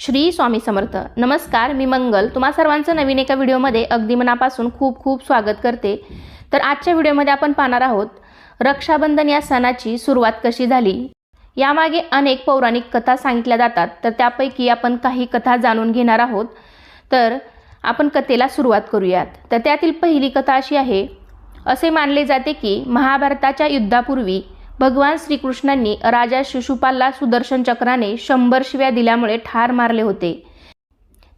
श्री स्वामी समर्थ. नमस्कार मी मंगल. तुम्हा सर्वांचं नवीन एका व्हिडिओमध्ये अगदी मनापासून खूप खूप स्वागत करते. तर आजच्या व्हिडिओमध्ये आपण पाहणार आहोत रक्षाबंधन या सणाची सुरुवात कशी झाली? यामागे अनेक पौराणिक कथा सांगितल्या जातात तर त्यापैकी आपण काही कथा जाणून घेणार आहोत. तर आपण कथेला सुरुवात करूयात. तर त्यातील पहिली कथा अशी आहे असे मानले जाते की महाभारताच्या युद्धापूर्वी भगवान श्रीकृष्णांनी राजा शिशुपालला सुदर्शन चक्राने शंभर शिव्या दिल्यामुळे ठार मारले होते.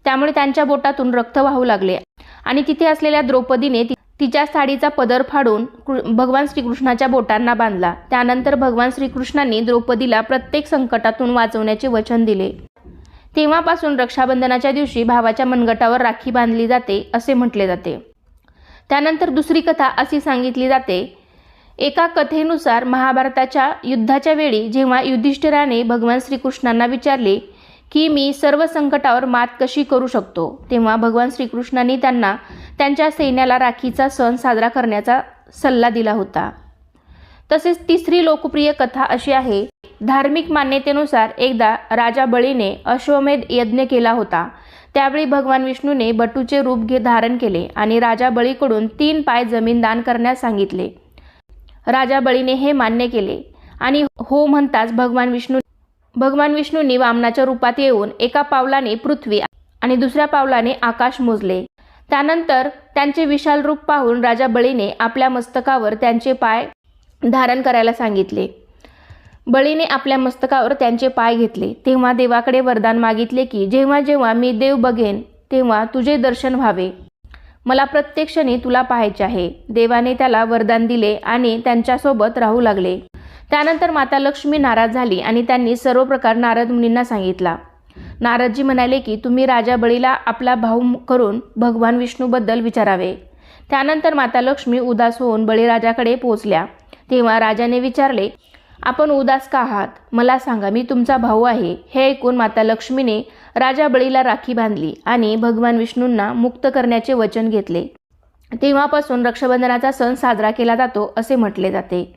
त्यामुळे त्यांच्या बोटातून रक्त वाहू लागले. आणि तिथे असलेल्या द्रौपदीने तिच्या साडीचा पदर फाडून भगवान श्रीकृष्णाच्या बोटांना बांधला. त्यानंतर भगवान श्रीकृष्णांनी द्रौपदीला प्रत्येक संकटातून वाचवण्याचे वचन दिले. तेव्हापासून रक्षाबंधनाच्या दिवशी भावाच्या मनगटावर राखी बांधली जाते असे म्हटले जाते. त्यानंतर दुसरी कथा अशी सांगितली जाते एका कथेनुसार महाभारताच्या युद्धाच्या वेळी जेव्हा युधिष्ठिराने भगवान श्रीकृष्णांना विचारले की मी सर्व संकटावर मात कशी करू शकतो तेव्हा भगवान श्रीकृष्णांनी त्यांना त्यांच्या सैन्याला राखीचा सण साजरा करण्याचा सल्ला दिला होता. तसेच तिसरी लोकप्रिय कथा अशी आहे धार्मिक मान्यतेनुसार एकदा राजा बळीने अश्वमेध यज्ञ केला होता. त्यावेळी भगवान विष्णूने बटूचे रूप घे धारण केले आणि राजा बळीकडून तीन पाय जमीन दान करण्यास सांगितले. राजा बळीने हे मान्य केले. आणि हो म्हणताच भगवान विष्णू भगवान विष्णूंनी वामनाच्या रूपात येऊन एका पावलाने पृथ्वी आणि दुसऱ्या पावलाने आकाश मोजले. त्यानंतर त्यांचे विशाल रूप पाहून राजा बळीने आपल्या मस्तकावर त्यांचे पाय धारण करायला सांगितले. बळीने आपल्या मस्तकावर त्यांचे पाय घेतले. तेव्हा देवाकडे वरदान मागितले की जेव्हा जेव्हा मी देव बघेन तेव्हा तुझे दर्शन व्हावे. मला प्रत्येक क्षणी तुला पाहायचे आहे. देवाने त्याला वरदान दिले आणि त्यांच्यासोबत राहू लागले. त्यानंतर माता लक्ष्मी नाराज झाली आणि त्यांनी सर्व प्रकार नारद मुनींना सांगितला. नारदजी म्हणाले की तुम्ही राजा बळीला आपला भाऊ करून भगवान विष्णूबद्दल विचारावे. त्यानंतर माता लक्ष्मी उदास होऊन बळीराजाकडे पोहोचल्या. तेव्हा राजाने विचारले आपण उदास का आहात? मला सांगा मी तुमचा भाऊ आहे. हे ऐकून माता लक्ष्मीने राजा बळीला राखी बांधली आणि भगवान विष्णूंना मुक्त करण्याचे वचन घेतले. तेव्हापासून रक्षाबंधनाचा सण साजरा केला जातो असे म्हटले जाते.